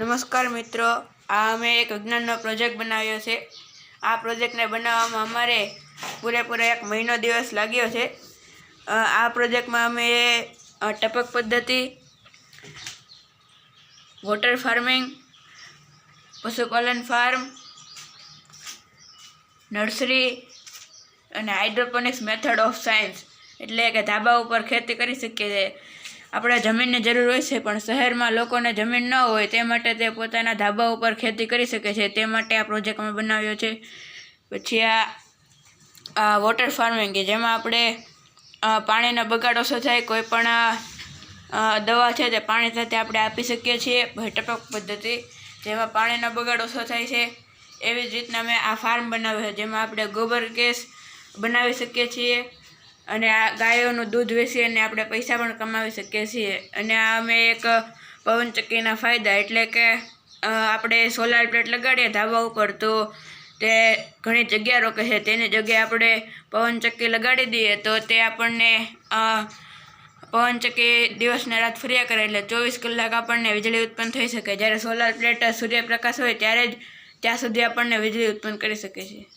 નમસ્કાર મિત્રો, આ અમે એક વિજ્ઞાનનો પ્રોજેક્ટ બનાવ્યો છે. આ પ્રોજેક્ટને બનાવવામાં અમારે પૂરેપૂરો એક મહિનો દિવસ લાગ્યો છે. આ પ્રોજેક્ટમાં અમે ટપક પદ્ધતિ, વોટર ફાર્મિંગ, પશુપાલન ફાર્મ, નર્સરી અને હાઇડ્રોપોનિક્સ મેથડ ઓફ સાયન્સ. એટલે કે ધાબા ઉપર ખેતી કરી શકીએ છીએ. આપણે જમીનની જરૂર હોય છે, પણ શહેરમાં લોકોને જમીન ન હોય તે માટે તે પોતાના ધાબા ઉપર ખેતી કરી શકે છે. તે માટે આ પ્રોજેક્ટ અમે બનાવ્યો છે. પછી આ વોટર ફાર્મિંગ કે જેમાં આપણે પાણીનો બગાડ ઓછો થાય કોઈ પણ દવા છે તે પાણી સાથે આપણે આપી શકીએ છીએ ટપક પદ્ધતિ, જેમાં પાણીનો બગાડ ઓછો થાય છે. એવી જ રીતના મેં આ ફાર્મ બનાવ્યો છે, જેમાં આપણે ગોબર ગેસ બનાવી શકીએ છીએ. અને આ ગાયોનું દૂધ વેચી અને આપણે પૈસા પણ કમાવી શકીએ છીએ. અને આ અમે એક પવનચક્કીના ફાયદા એટલે કે આપણે સોલાર પ્લેટ લગાડીએ ધાબા ઉપર તો તે ઘણી જગ્યા રોકે છે તેની જગ્યાએ આપણે પવનચક્કી લગાડી દઈએ તો તે આપણને પવનચક્કી દિવસને રાત ફર્યા કરે એટલે ચોવીસ કલાક આપણને વીજળી ઉત્પન્ન થઈ શકે. જ્યારે સોલાર પ્લેટ સૂર્યપ્રકાશ હોય ત્યારે જ ત્યાં સુધી આપણને વીજળી ઉત્પન્ન કરી શકે છે.